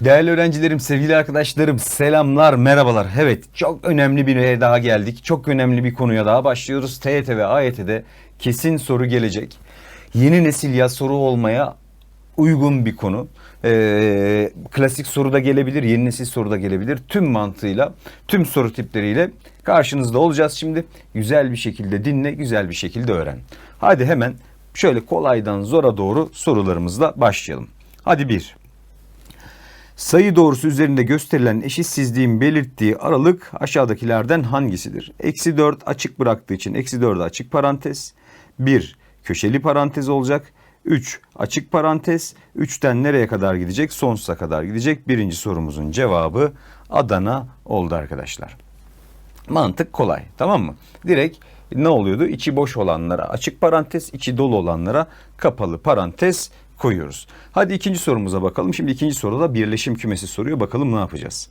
Değerli öğrencilerim, sevgili arkadaşlarım, selamlar, merhabalar. Evet, çok önemli bir yere daha geldik. Çok önemli bir konuya daha başlıyoruz. TYT ve AYT'de kesin soru gelecek. Yeni nesil yaz soru olmaya uygun bir konu. Ee, klasik soru da gelebilir, yeni nesil soru da gelebilir. Tüm mantığıyla, tüm soru tipleriyle karşınızda olacağız şimdi. Güzel bir şekilde dinle, güzel bir şekilde öğren. Hadi hemen şöyle kolaydan zora doğru sorularımızla başlayalım. Hadi bir. Sayı doğrusu üzerinde gösterilen eşitsizliğin belirttiği aralık aşağıdakilerden hangisidir? Eksi 4 açık bıraktığı için eksi 4'ü açık parantez. 1 köşeli parantez olacak. 3 açık parantez. 3'ten nereye kadar gidecek? Sonsuza kadar gidecek. Birinci sorumuzun cevabı Adana oldu arkadaşlar. Mantık kolay tamam mı? Direkt ne oluyordu? İçi boş olanlara açık parantez, içi dolu olanlara kapalı parantez koyuyoruz. Hadi ikinci sorumuza bakalım. Şimdi ikinci soruda birleşim kümesi soruyor. Bakalım ne yapacağız?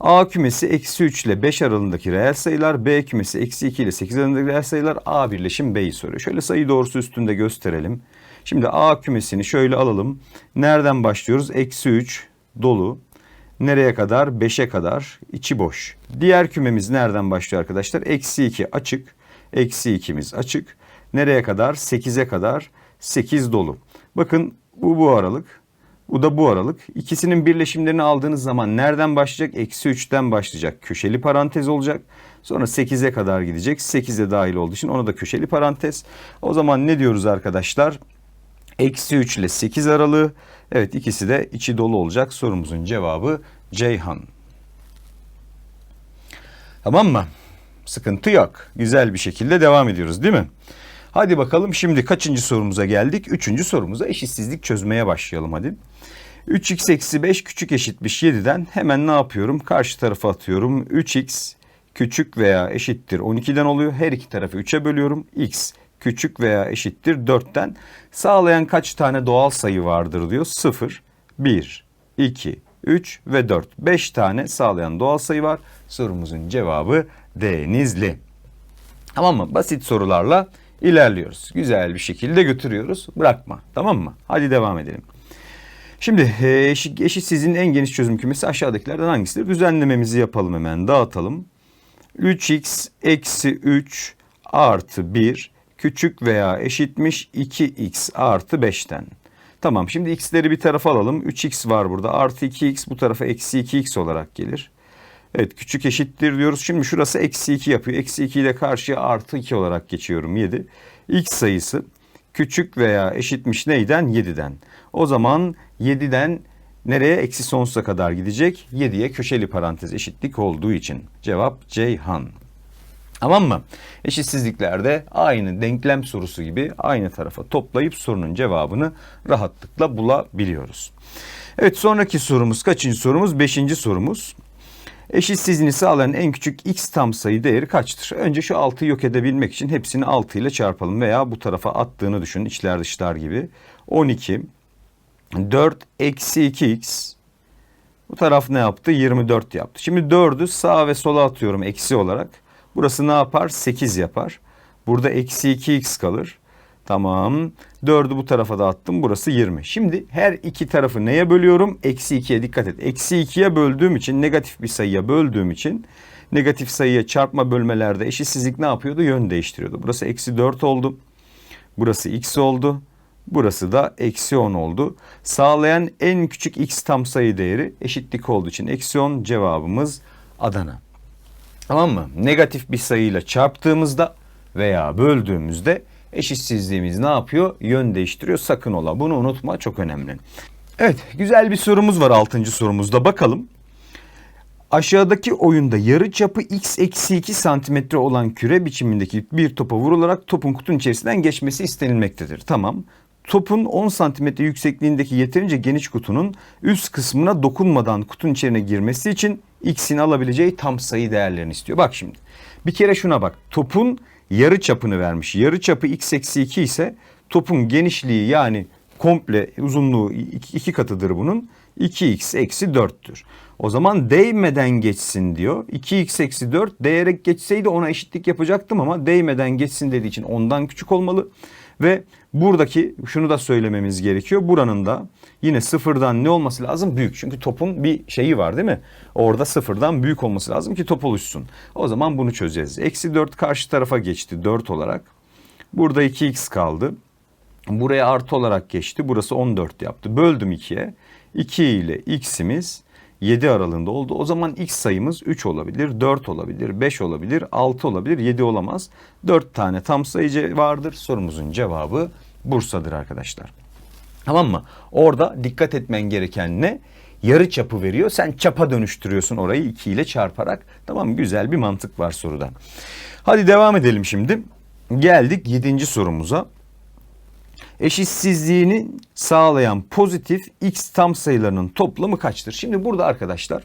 A kümesi eksi 3 ile 5 aralığındaki reel sayılar, B kümesi eksi 2 ile 8 aralığındaki reel sayılar, A birleşim B'yi soruyor. Şöyle sayı doğrusu üstünde gösterelim. Şimdi A kümesini şöyle alalım. Nereden başlıyoruz? Eksi 3 dolu. Nereye kadar? 5'e kadar. içi boş. Diğer kümemiz nereden başlıyor arkadaşlar? Eksi 2 açık. Eksi 2'miz açık. Nereye kadar? 8'e kadar. 8 dolu. Bakın bu bu aralık. Bu da bu aralık. İkisinin birleşimlerini aldığınız zaman nereden başlayacak? Eksi 3'ten başlayacak. Köşeli parantez olacak. Sonra 8'e kadar gidecek. 8'e dahil olduğu için ona da köşeli parantez. O zaman ne diyoruz arkadaşlar? Eksi 3 ile 8 aralığı. Evet ikisi de içi dolu olacak. Sorumuzun cevabı Ceyhan. Tamam mı? Sıkıntı yok. Güzel bir şekilde devam ediyoruz değil mi? Hadi bakalım şimdi kaçıncı sorumuza geldik? Üçüncü sorumuza eşitsizlik çözmeye başlayalım hadi. 3x eksi 5 küçük eşitmiş 7'den hemen ne yapıyorum? Karşı tarafa atıyorum. 3x küçük veya eşittir 12'den oluyor. Her iki tarafı 3'e bölüyorum. x küçük veya eşittir 4'ten. Sağlayan kaç tane doğal sayı vardır diyor. 0, 1, 2, 3 ve 4. 5 tane sağlayan doğal sayı var. Sorumuzun cevabı Denizli. Tamam mı? Basit sorularla ilerliyoruz. Güzel bir şekilde götürüyoruz. Bırakma. Tamam mı? Hadi devam edelim. Şimdi eşit, eşitsizliğin en geniş çözüm kümesi aşağıdakilerden hangisidir? Düzenlememizi yapalım hemen dağıtalım. 3x eksi 3 artı 1 küçük veya eşitmiş 2x artı 5'ten. Tamam şimdi x'leri bir tarafa alalım. 3x var burada artı 2x bu tarafa eksi 2x olarak gelir. Evet küçük eşittir diyoruz. Şimdi şurası eksi 2 yapıyor. Eksi 2 ile karşıya artı 2 olarak geçiyorum 7. X sayısı küçük veya eşitmiş neyden? 7'den. O zaman 7'den nereye? Eksi sonsuza kadar gidecek. 7'ye köşeli parantez eşitlik olduğu için. Cevap Ceyhan. Tamam mı? Eşitsizliklerde aynı denklem sorusu gibi aynı tarafa toplayıp sorunun cevabını rahatlıkla bulabiliyoruz. Evet sonraki sorumuz kaçıncı sorumuz? Beşinci sorumuz. Eşitsizliğini sağlayan en küçük x tam sayı değeri kaçtır? Önce şu 6'yı yok edebilmek için hepsini 6 ile çarpalım veya bu tarafa attığını düşünün içler dışlar gibi. 12, 4 eksi 2x bu taraf ne yaptı? 24 yaptı. Şimdi 4'ü sağa ve sola atıyorum eksi olarak. Burası ne yapar? 8 yapar. Burada eksi 2x kalır. Tamam. 4'ü bu tarafa da attım. Burası 20. Şimdi her iki tarafı neye bölüyorum? Eksi 2'ye dikkat et. Eksi 2'ye böldüğüm için negatif bir sayıya böldüğüm için negatif sayıya çarpma bölmelerde eşitsizlik ne yapıyordu? Yön değiştiriyordu. Burası eksi 4 oldu. Burası x oldu. Burası da eksi 10 oldu. Sağlayan en küçük x tam sayı değeri eşitlik olduğu için eksi 10 cevabımız Adana. Tamam mı? Negatif bir sayıyla çarptığımızda veya böldüğümüzde eşitsizliğimiz ne yapıyor? Yön değiştiriyor. Sakın ola. Bunu unutma. Çok önemli. Evet. Güzel bir sorumuz var 6. sorumuzda. Bakalım. Aşağıdaki oyunda yarı çapı x eksi 2 santimetre olan küre biçimindeki bir topa vurularak topun kutunun içerisinden geçmesi istenilmektedir. Tamam. Topun 10 santimetre yüksekliğindeki yeterince geniş kutunun üst kısmına dokunmadan kutunun içine girmesi için x'in alabileceği tam sayı değerlerini istiyor. Bak şimdi. Bir kere şuna bak. Topun yarı çapını vermiş. Yarı çapı x eksi 2 ise topun genişliği yani komple uzunluğu iki katıdır bunun. 2x eksi 4'tür. O zaman değmeden geçsin diyor. 2x eksi 4 değerek geçseydi ona eşitlik yapacaktım ama değmeden geçsin dediği için ondan küçük olmalı. Ve buradaki şunu da söylememiz gerekiyor. Buranın da yine sıfırdan ne olması lazım? Büyük. Çünkü topun bir şeyi var değil mi? Orada sıfırdan büyük olması lazım ki top oluşsun. O zaman bunu çözeceğiz. Eksi 4 karşı tarafa geçti 4 olarak. Burada 2x kaldı. Buraya artı olarak geçti. Burası 14 yaptı. Böldüm 2'ye. 2 ile x'imiz 7 aralığında oldu. O zaman x sayımız 3 olabilir, 4 olabilir, 5 olabilir, 6 olabilir, 7 olamaz. 4 tane tam sayıcı vardır. Sorumuzun cevabı Bursa'dır arkadaşlar. Tamam mı? Orada dikkat etmen gereken ne? Yarı çapı veriyor. Sen çapa dönüştürüyorsun orayı 2 ile çarparak. Tamam? Güzel bir mantık var soruda. Hadi devam edelim şimdi. Geldik 7. sorumuza eşitsizliğini sağlayan pozitif x tam sayılarının toplamı kaçtır? Şimdi burada arkadaşlar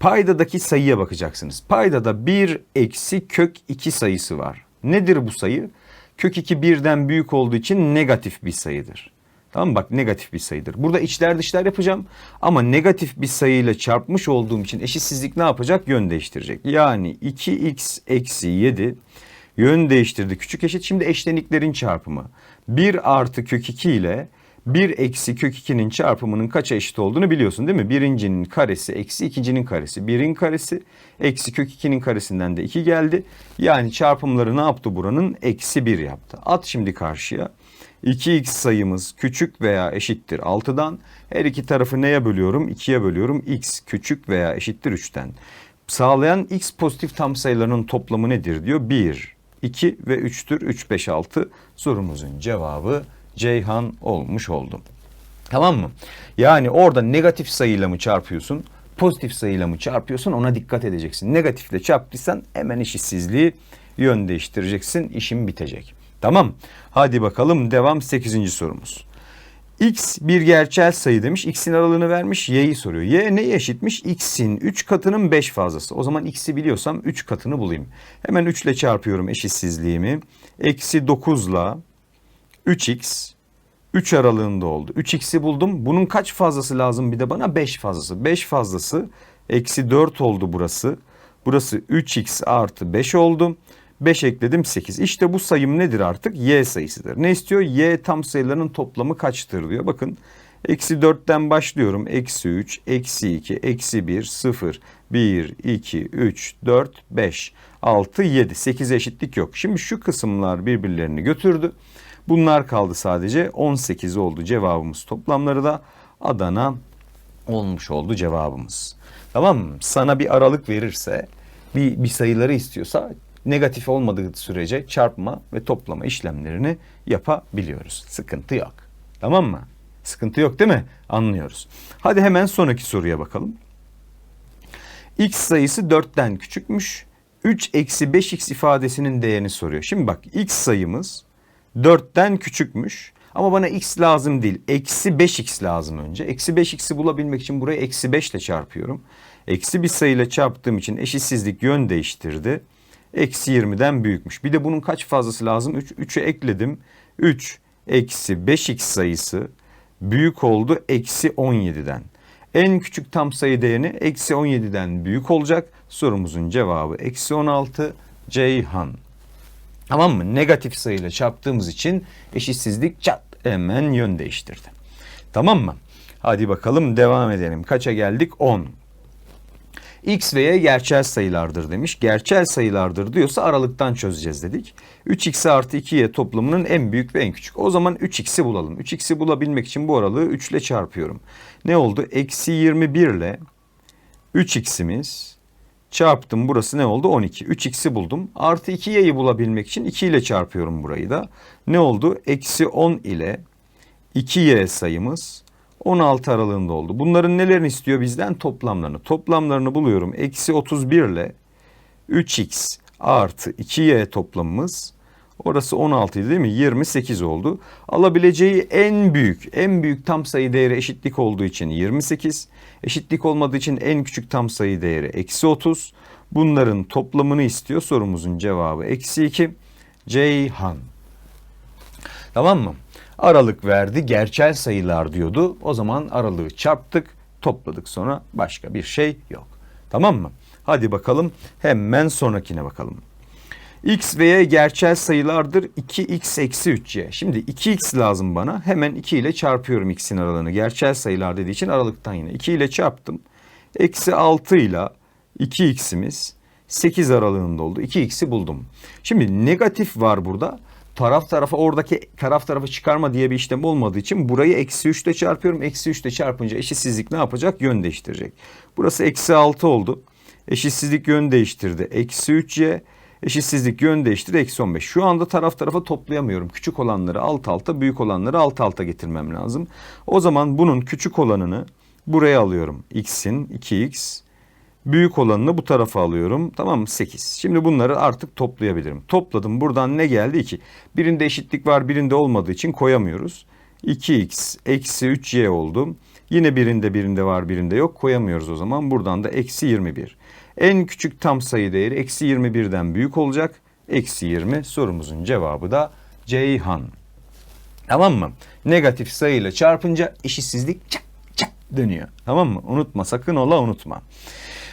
paydadaki sayıya bakacaksınız. Paydada 1 eksi kök 2 sayısı var. Nedir bu sayı? Kök 2 birden büyük olduğu için negatif bir sayıdır. Tamam mı? Bak negatif bir sayıdır. Burada içler dışlar yapacağım ama negatif bir sayıyla çarpmış olduğum için eşitsizlik ne yapacak? Yön değiştirecek. Yani 2x eksi 7 yön değiştirdi. Küçük eşit şimdi eşleniklerin çarpımı. 1 artı kök 2 ile 1 eksi kök 2'nin çarpımının kaça eşit olduğunu biliyorsun değil mi? Birincinin karesi eksi ikincinin karesi. Birin karesi eksi kök 2'nin karesinden de 2 geldi. Yani çarpımları ne yaptı buranın? Eksi 1 yaptı. At şimdi karşıya. 2x sayımız küçük veya eşittir 6'dan. Her iki tarafı neye bölüyorum? 2'ye bölüyorum. x küçük veya eşittir 3'ten. Sağlayan x pozitif tam sayılarının toplamı nedir diyor? 1, 2 ve 3'tür. 3, 5, 6 sorumuzun cevabı Ceyhan olmuş oldu. Tamam mı? Yani orada negatif sayıyla mı çarpıyorsun? Pozitif sayıyla mı çarpıyorsun? Ona dikkat edeceksin. Negatifle çarptıysan hemen eşitsizliği yön değiştireceksin. İşin bitecek. Tamam. Hadi bakalım devam 8. sorumuz. X bir gerçel sayı demiş. X'in aralığını vermiş. Y'yi soruyor. Y neye eşitmiş? X'in 3 katının 5 fazlası. O zaman X'i biliyorsam 3 katını bulayım. Hemen 3 ile çarpıyorum eşitsizliğimi. Eksi 9 ile 3X 3 aralığında oldu. 3x'i buldum. Bunun kaç fazlası lazım bir de bana? 5 fazlası. 5 fazlası eksi 4 oldu burası. Burası 3x artı 5 oldu. 5 ekledim 8. İşte bu sayım nedir artık? Y sayısıdır. Ne istiyor? Y tam sayılarının toplamı kaçtır diyor. Bakın eksi 4'ten başlıyorum. Eksi 3, eksi 2, eksi 1, 0, 1, 2, 3, 4, 5, 6, 7. 8'e eşitlik yok. Şimdi şu kısımlar birbirlerini götürdü. Bunlar kaldı sadece. 18 oldu cevabımız. Toplamları da Adana olmuş oldu cevabımız. Tamam mı? Sana bir aralık verirse, bir, bir sayıları istiyorsa negatif olmadığı sürece çarpma ve toplama işlemlerini yapabiliyoruz. Sıkıntı yok. Tamam mı? Sıkıntı yok değil mi? Anlıyoruz. Hadi hemen sonraki soruya bakalım. X sayısı 4'ten küçükmüş. 3 eksi 5x ifadesinin değerini soruyor. Şimdi bak x sayımız 4'ten küçükmüş. Ama bana x lazım değil. Eksi 5x lazım önce. Eksi 5x'i bulabilmek için buraya eksi 5 ile çarpıyorum. Eksi bir sayıyla çarptığım için eşitsizlik yön değiştirdi. Eksi 20'den büyükmüş. Bir de bunun kaç fazlası lazım? 3. 3'ü ekledim. 3 eksi 5x sayısı büyük oldu eksi 17'den. En küçük tam sayı değerini eksi 17'den büyük olacak. Sorumuzun cevabı eksi 16 Ceyhan. Tamam mı? Negatif sayıyla çarptığımız için eşitsizlik çat hemen yön değiştirdi. Tamam mı? Hadi bakalım devam edelim. Kaça geldik? 10. X ve Y gerçel sayılardır demiş. Gerçel sayılardır diyorsa aralıktan çözeceğiz dedik. 3x artı 2y toplamının en büyük ve en küçük. O zaman 3x'i bulalım. 3x'i bulabilmek için bu aralığı 3 ile çarpıyorum. Ne oldu? Eksi 21 ile 3x'imiz çarptım. Burası ne oldu? 12. 3x'i buldum. Artı 2y'yi bulabilmek için 2 ile çarpıyorum burayı da. Ne oldu? Eksi 10 ile 2y sayımız 16 aralığında oldu. Bunların nelerini istiyor bizden? Toplamlarını. Toplamlarını buluyorum. Eksi 31 ile 3x artı 2y toplamımız orası 16 değil mi? 28 oldu. Alabileceği en büyük, en büyük tam sayı değeri eşitlik olduğu için 28. Eşitlik olmadığı için en küçük tam sayı değeri eksi 30. Bunların toplamını istiyor. Sorumuzun cevabı eksi 2. Ceyhan. Tamam mı? Aralık verdi. Gerçel sayılar diyordu. O zaman aralığı çarptık, topladık sonra başka bir şey yok. Tamam mı? Hadi bakalım hemen sonrakine bakalım. X ve Y gerçel sayılardır. 2x eksi 3y. Şimdi 2x lazım bana. Hemen 2 ile çarpıyorum x'in aralığını. Gerçel sayılar dediği için aralıktan yine. 2 ile çarptım. Eksi 6 ile 2x'imiz 8 aralığında oldu. 2x'i buldum. Şimdi negatif var burada. Taraf tarafa oradaki taraf tarafa çıkarma diye bir işlem olmadığı için burayı eksi 3 ile çarpıyorum. Eksi 3 ile çarpınca eşitsizlik ne yapacak? Yön değiştirecek. Burası eksi 6 oldu. Eşitsizlik yön değiştirdi. Eksi 3y. Eşitsizlik yön değiştirdi. Eksi 15. Şu anda taraf tarafa toplayamıyorum. Küçük olanları alt alta, büyük olanları alt alta getirmem lazım. O zaman bunun küçük olanını buraya alıyorum. x'in 2x. Büyük olanını bu tarafa alıyorum. Tamam mı? 8. Şimdi bunları artık toplayabilirim. Topladım. Buradan ne geldi? 2. Birinde eşitlik var, birinde olmadığı için koyamıyoruz. 2x eksi 3y oldu. Yine birinde birinde var, birinde yok. Koyamıyoruz o zaman. Buradan da eksi 21. En küçük tam sayı değeri eksi 21'den büyük olacak. Eksi 20 sorumuzun cevabı da Ceyhan. Tamam mı? Negatif sayıyla çarpınca eşitsizlik çak çak dönüyor. Tamam mı? Unutma sakın ola unutma.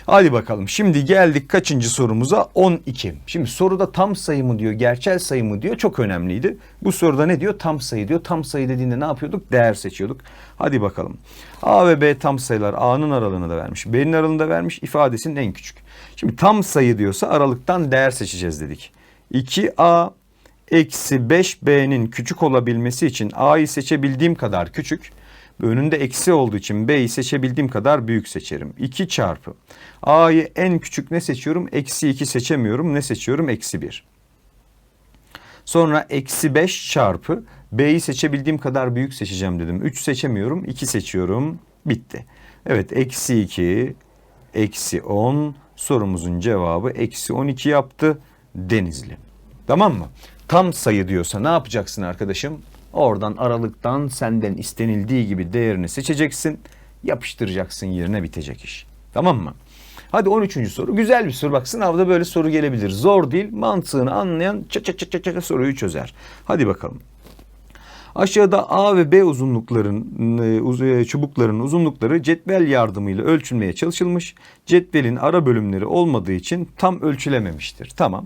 Hadi bakalım. Şimdi geldik kaçıncı sorumuza? 12. Şimdi soruda tam sayı mı diyor, gerçel sayı mı diyor. Çok önemliydi. Bu soruda ne diyor? Tam sayı diyor. Tam sayı dediğinde ne yapıyorduk? Değer seçiyorduk. Hadi bakalım. A ve B tam sayılar. A'nın aralığını da vermiş. B'nin aralığını da vermiş. ifadesinin en küçük. Şimdi tam sayı diyorsa aralıktan değer seçeceğiz dedik. 2A eksi 5B'nin küçük olabilmesi için A'yı seçebildiğim kadar küçük. Önünde eksi olduğu için B'yi seçebildiğim kadar büyük seçerim. 2 çarpı. A'yı en küçük ne seçiyorum? Eksi 2 seçemiyorum. Ne seçiyorum? Eksi 1. Sonra eksi 5 çarpı. B'yi seçebildiğim kadar büyük seçeceğim dedim. 3 seçemiyorum. 2 seçiyorum. Bitti. Evet eksi 2, eksi 10. Sorumuzun cevabı eksi 12 yaptı. Denizli. Tamam mı? Tam sayı diyorsa ne yapacaksın arkadaşım? Oradan aralıktan senden istenildiği gibi değerini seçeceksin. Yapıştıracaksın yerine bitecek iş. Tamam mı? Hadi 13. soru. Güzel bir soru. Bak sınavda böyle soru gelebilir. Zor değil. Mantığını anlayan çat çat çat çat çat soruyu çözer. Hadi bakalım. Aşağıda A ve B uzunlukların e, e, çubukların uzunlukları cetvel yardımıyla ölçülmeye çalışılmış. Cetvelin ara bölümleri olmadığı için tam ölçülememiştir. Tamam.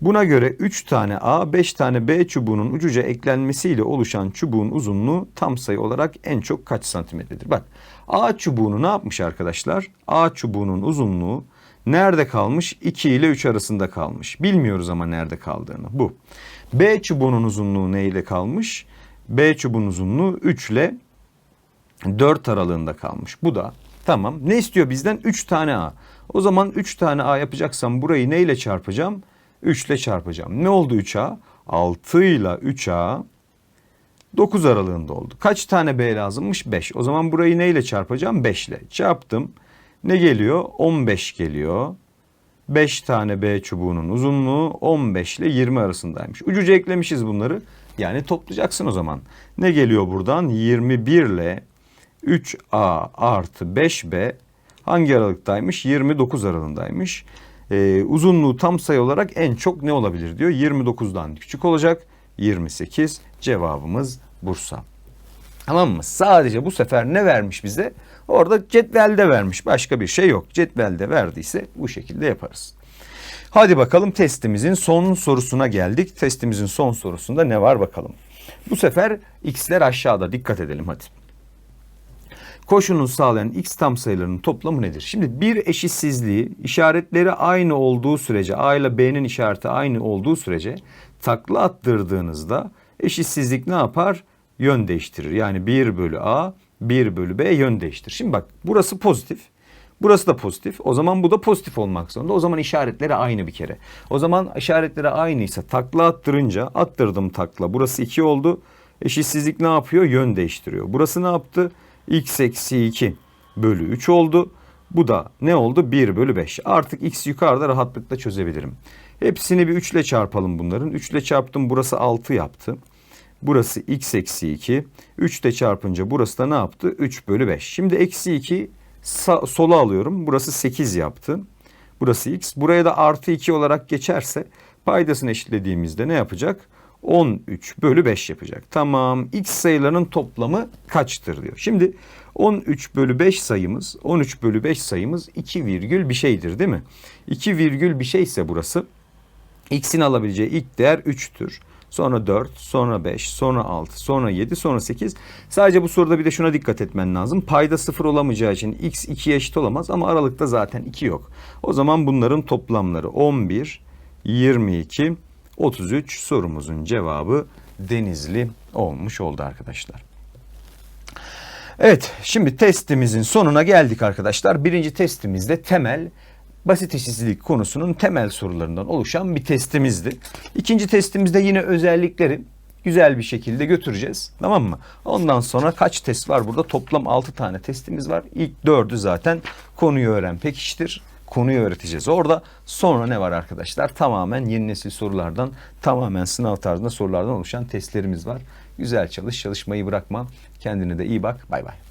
Buna göre 3 tane A, 5 tane B çubuğunun ucuca eklenmesiyle oluşan çubuğun uzunluğu tam sayı olarak en çok kaç santimetredir? Bak A çubuğunu ne yapmış arkadaşlar? A çubuğunun uzunluğu nerede kalmış? 2 ile 3 arasında kalmış. Bilmiyoruz ama nerede kaldığını. Bu. B çubuğunun uzunluğu ne ile kalmış? B çubuğun uzunluğu 3 ile 4 aralığında kalmış. Bu da tamam. Ne istiyor bizden? 3 tane A. O zaman 3 tane A yapacaksam burayı ne ile çarpacağım? 3 ile çarpacağım. Ne oldu 3A? 6 ile 3A 9 aralığında oldu. Kaç tane B lazımmış? 5. O zaman burayı ne ile çarpacağım? 5 ile. Çarptım. Ne geliyor? 15 geliyor. 5 tane B çubuğunun uzunluğu 15 ile 20 arasındaymış. Ucuca eklemişiz bunları. Yani toplayacaksın o zaman. Ne geliyor buradan? 21 ile 3A artı 5B hangi aralıktaymış? 29 aralığındaymış. Ee, uzunluğu tam sayı olarak en çok ne olabilir diyor. 29'dan küçük olacak. 28 cevabımız Bursa. Tamam mı? Sadece bu sefer ne vermiş bize? Orada cetvelde vermiş. Başka bir şey yok. Cetvelde verdiyse bu şekilde yaparız. Hadi bakalım testimizin son sorusuna geldik. Testimizin son sorusunda ne var bakalım. Bu sefer x'ler aşağıda. Dikkat edelim hadi. Koşunu sağlayan x tam sayılarının toplamı nedir? Şimdi bir eşitsizliği işaretleri aynı olduğu sürece A ile B'nin işareti aynı olduğu sürece takla attırdığınızda eşitsizlik ne yapar? Yön değiştirir. Yani 1 bölü A 1 bölü B yön değiştirir. Şimdi bak burası pozitif. Burası da pozitif. O zaman bu da pozitif olmak zorunda. O zaman işaretleri aynı bir kere. O zaman işaretleri aynıysa takla attırınca attırdım takla. Burası 2 oldu. Eşitsizlik ne yapıyor? Yön değiştiriyor. Burası ne yaptı? X eksi 2 bölü 3 oldu. Bu da ne oldu? 1 bölü 5. Artık x yukarıda rahatlıkla çözebilirim. Hepsini bir 3 ile çarpalım bunların. 3 ile çarptım burası 6 yaptı. Burası x eksi 2. 3 ile çarpınca burası da ne yaptı? 3 bölü 5. Şimdi eksi 2 sola alıyorum. Burası 8 yaptı. Burası x. Buraya da artı 2 olarak geçerse paydasını eşitlediğimizde ne yapacak? 13 bölü 5 yapacak. Tamam x sayılarının toplamı kaçtır diyor. Şimdi 13 bölü 5 sayımız 13 bölü 5 sayımız 2 virgül bir şeydir değil mi? 2 virgül bir şeyse burası X'in alabileceği ilk değer 3'tür. Sonra 4, sonra 5, sonra 6, sonra 7, sonra 8. Sadece bu soruda bir de şuna dikkat etmen lazım. Payda 0 olamayacağı için x 2'ye eşit olamaz ama aralıkta zaten 2 yok. O zaman bunların toplamları 11, 22, 33 sorumuzun cevabı Denizli olmuş oldu arkadaşlar. Evet, şimdi testimizin sonuna geldik arkadaşlar. Birinci testimizde temel basit eşitsizlik konusunun temel sorularından oluşan bir testimizdi. İkinci testimizde yine özellikleri güzel bir şekilde götüreceğiz. Tamam mı? Ondan sonra kaç test var burada? Toplam 6 tane testimiz var. İlk 4'ü zaten konuyu öğren pekiştir. Konuyu öğreteceğiz orada. Sonra ne var arkadaşlar? Tamamen yeni nesil sorulardan, tamamen sınav tarzında sorulardan oluşan testlerimiz var. Güzel çalış, çalışmayı bırakma. Kendine de iyi bak. Bay bay.